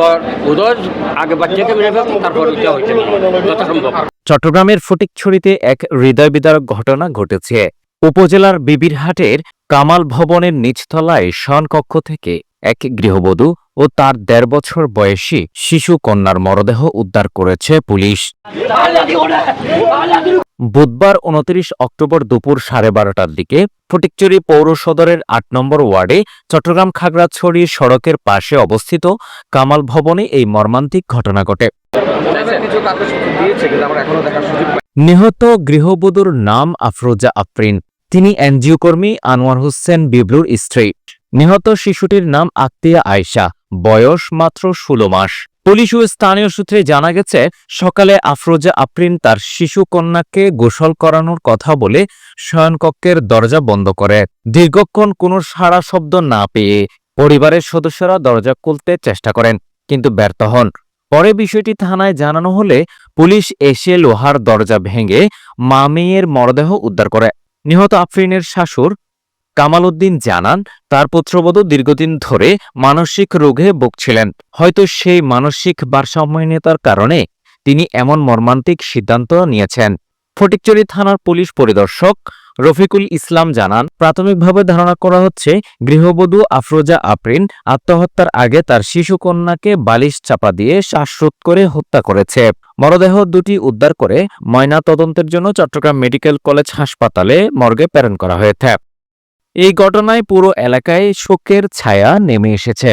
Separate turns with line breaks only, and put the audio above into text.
তারপর উদয় আগে বাচ্চাকে মেরে তারপর ওইটা হইতে যত সম্ভব
চট্টগ্রামের ফটিকছড়িতে এক হৃদয় বিদারক ঘটনা ঘটেছে। উপজেলার বিবিরহাটের কামাল ভবনের নিচতলায় শয়নকক্ষ থেকে এক গৃহবধূ ও তার দেড় বছর বয়সী শিশু কন্যার মরদেহ উদ্ধার করেছে পুলিশ। বুধবার উনত্রিশ অক্টোবর দুপুর সাড়ে বারোটার দিকে ফটিকচুরি পৌর সদরের আট নম্বর ওয়ার্ডে চট্টগ্রাম খাগড়াছড়ি সড়কের পাশে অবস্থিত কামাল ভবনে এই মর্মান্তিক ঘটনা ঘটে। নিহত গৃহবধূর নাম আফরোজা আফরিন। তিনি এনজিও কর্মী আনোয়ার হোসেন বিবলুর স্ত্রী। নিহত শিশুটির নাম আক্তিয়া আয়শা। বয়স মাত্র ষোলো মাস। পুলিশ ও স্থানীয় সূত্রে জানা গেছে, সকালে আফরোজা আফরিন তার শিশু কন্যাকে গোসল করানোর কথা বলে শয়নকক্ষের দরজা বন্ধ করে। দীর্ঘক্ষণ কোনো সাড়া শব্দ না পেয়ে পরিবারের সদস্যরা দরজা খুলতে চেষ্টা করেন, কিন্তু ব্যর্থ হন। পরে বিষয়টি থানায় জানানো হলে পুলিশ এসে লোহার দরজা ভেঙে মা মেয়ের মরদেহ উদ্ধার করে। নিহত আফরিনের শাশুর কামাল উদ্দিন জানান, তার পুত্রবধূ দীর্ঘদিন ধরে মানসিক রোগে ভুগছিলেন। হয়তো সেই মানসিক ভারসাম্যহীনতার কারণে তিনি এমন মর্মান্তিক সিদ্ধান্ত নিয়েছেন। ফটিকচুরি থানার পুলিশ পরিদর্শক রফিকুল ইসলাম জানান, প্রাথমিকভাবে ধারণা করা হচ্ছে, গৃহবধূ আফরোজা আফরিন আত্মহত্যার আগে তার শিশু কন্যাকে বালিশ চাপা দিয়ে শ্বাসরোধ করে হত্যা করেছে। মরদেহ দুটি উদ্ধার করে ময়না তদন্তের জন্য চট্টগ্রাম মেডিকেল কলেজ হাসপাতালে মর্গে প্রেরণ করা হয়েছে। এই ঘটনায় পুরো এলাকায় শোকের ছায়া নেমে এসেছে।